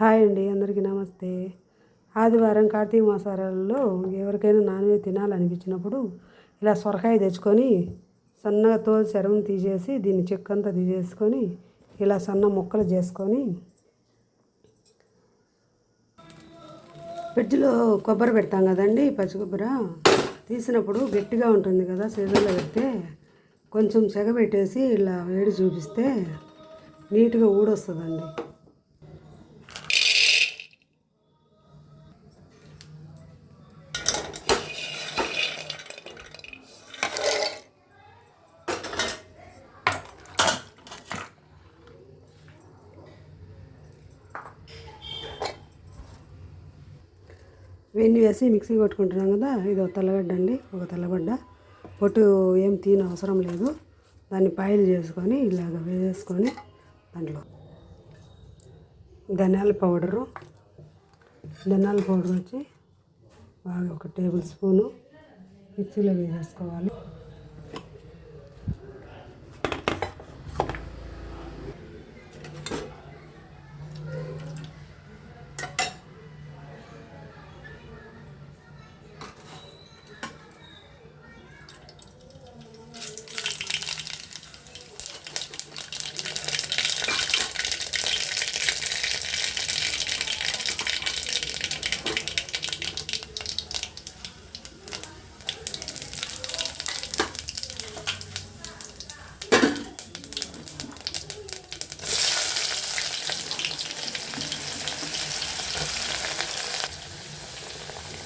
Hi అండి అందరికీ నమస్తే. ఆదివారం కార్తీక మాసాలలో ఎవరికైనా నాన్ వెజ్ తినాలనిపించినప్పుడు ఇలా సొరకాయ తెచ్చుకొని సన్నగా తోలు చర్మం తీసేసి దీన్ని చెక్కంతా తీసేసుకొని ఇలా సన్న ముక్కలు చేసుకొని ఫ్రిడ్జ్లో కొబ్బరి పెడతాం కదండి పచ్చి కొబ్బరి. తీసినప్పుడు గట్టిగా ఉంటుంది కదా సీజన్లో పెడితే కొంచెం సెగబెట్టేసి ఇలా వేడి చూపిస్తే నీట్గా ఊడొస్తుందండి. ఇవన్నీ వేసి మిక్సీ కొట్టుకుంటున్నాం కదా ఇది ఒక తెల్లగడ్డ అండి ఒక తెల్లగడ్డ పొట్టు ఏం తీన అవసరం లేదు. దాన్ని పాయిల్ చేసుకొని ఇలాగ వేసేసుకొని దాంట్లో ధనియాల పౌడరు. ధనియాల పౌడర్ వచ్చి బాగా ఒక టేబుల్ స్పూను మిక్సీలో వేసేసుకోవాలి.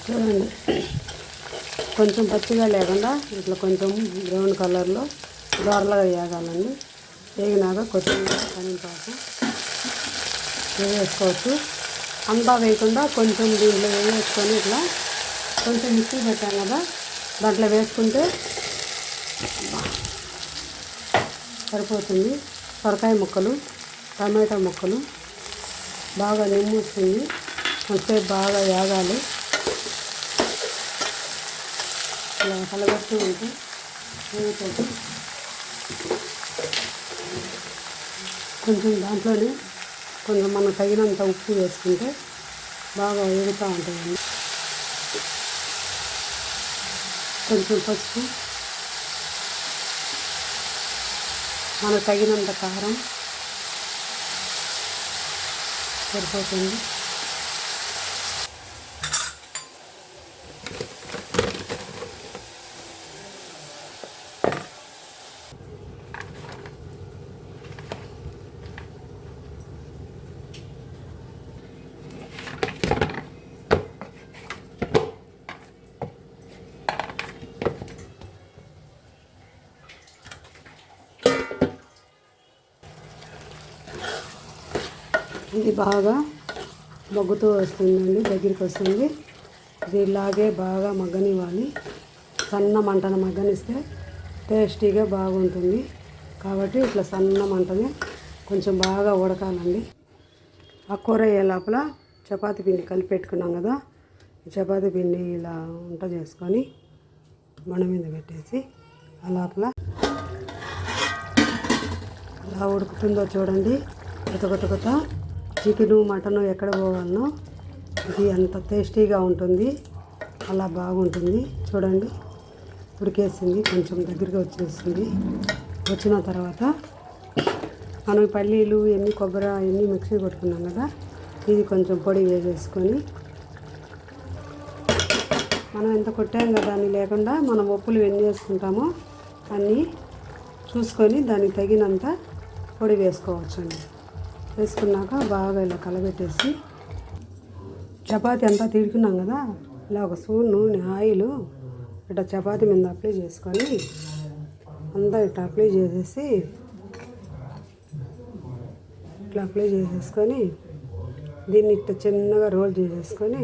చూడండి కొంచెం పచ్చిగా లేకుండా ఇట్లా కొంచెం బ్రౌన్ కలర్లో దోరలుగా వేగాలండి వేగినాక కొత్తిమీర కనిపాకు వేసుకోవచ్చు. అంతా వేయకుండా కొంచెం దీంట్లో వేసుకొని ఇట్లా కొంచెం మిక్సీ పెట్టాం కదా దాంట్లో వేసుకుంటే సరిపోతుంది. సొరకాయ ముక్కలు టమాటా ముక్కలు బాగా నిమ్మొస్తుంది వస్తే కొంచెంసేపు బాగా వేగాలి. ఇట్లా కలగొస్తూ ఉంటే వేగిపోతే కొంచెం దాంట్లోనే కొంచెం మనం తగినంత ఉప్పు వేసుకుంటే బాగా వేగుతూ ఉంటుందండి. కొంచెం పసుపు మనకు తగినంత కారం సరిపోతుంది. ఇది బాగా మగ్గుతూ వస్తుందండి దగ్గరికి వస్తుంది. ఇది ఇలాగే బాగా మగ్గనివ్వాలి. సన్న మంటను మగ్గనిస్తే టేస్టీగా బాగుంటుంది. కాబట్టి ఇట్లా సన్న మంటని కొంచెం బాగా ఉడకాలండి. ఆ కూర అయ్యే లోపల చపాతి పిండి కలిపి పెట్టుకున్నాం కదా చపాతి పిండి ఇలా వంట చేసుకొని బండ మీద పెట్టేసి ఆ లోపల ఎలా ఉడుకుతుందో చూడండి. కొత్త కొత్త కొత్త చికెను మటను ఎక్కడ పోవాలనో ఇది ఎంత టేస్టీగా ఉంటుంది. అలా బాగుంటుంది. చూడండి. ఉడికేసింది. కొంచెం దగ్గరికి వచ్చేసింది. వచ్చిన తర్వాత మనం పల్లీలు ఎన్ని కొబ్బరి ఎన్ని మిక్సీ కొట్టుకున్నాం కదా ఇది కొంచెం పొడి వేసేసుకొని మనం ఎంత కొట్టాం కదా దాన్ని లేకుండా మనం ఉప్పులు ఎన్ని వేసుకుంటామో అన్నీ చూసుకొని దానికి తగినంత పొడి వేసుకోవచ్చండి. వేసుకున్నాక బాగా ఇలా కలబెట్టేసి చపాతి అంతా తిడుకున్నాం కదా ఇలా ఒక స్పూన్ నూనె ఆయిల్ ఇట్లా చపాతి మీద అప్లై చేసుకొని అంతా ఇట్లా అప్లై చేసేసి ఇట్లా అప్లై చేసేసుకొని దీన్ని ఇట్లా చిన్నగా రోల్ చేసేసుకొని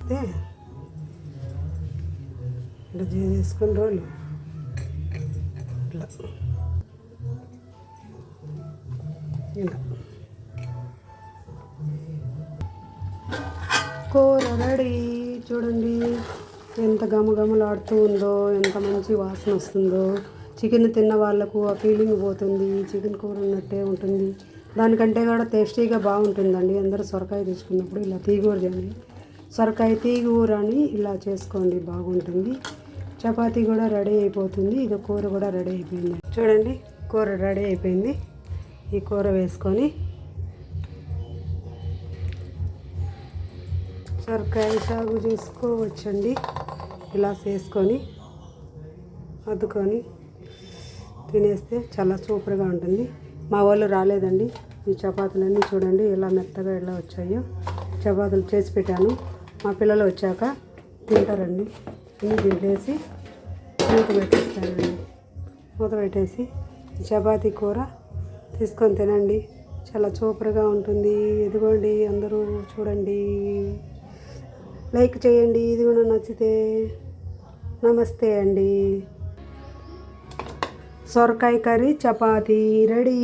అయితే ఇట్లా చేసేసుకొని రోల్ ఇలా ఇలా కూర రెడీ. చూడండి ఎంత గమగమలాడుతూ ఉందో ఎంత మంచి వాసన వస్తుందో. చికెన్ తిన్న వాళ్ళకు ఆ ఫీలింగ్ పోతుంది. చికెన్ కూర ఉన్నట్టే ఉంటుంది. దానికంటే కూడా టేస్టీగా బాగుంటుందండి. అందరూ సొరకాయ తెచ్చుకున్నప్పుడు ఇలా తీగూరని సొరకాయ తీగూర అని ఇలా చేసుకోండి బాగుంటుంది. చపాతీ కూడా రెడీ అయిపోతుంది. ఇది కూర కూడా రెడీ అయిపోయింది. చూడండి కూర రెడీ అయిపోయింది. ఈ కూర వేసుకొని సొరకాయ సాగు చేసుకోవచ్చండి. ఇలా చేసుకొని అద్దుకొని తినేస్తే చాలా సూపర్గా ఉంటుంది. మా వాళ్ళు రాలేదండి. ఈ చపాతీలన్నీ చూడండి ఎలా మెత్తగా ఎలా వచ్చాయో. చపాతీలు చేసి పెట్టాను. మా పిల్లలు వచ్చాక తింటారండి. ఇవి తింటేసి మూత పెట్టేస్తానండి. మూత పెట్టేసి చపాతీ కూర తీసుకొని తినండి. చాలా సూపర్గా ఉంటుంది. ఎదుగోండి అందరూ చూడండి. లైక్ చేయండి. ఇది కూడా నచ్చితే నమస్తే అండి. సొరకాయ కర్రీ చపాతీ రెడీ.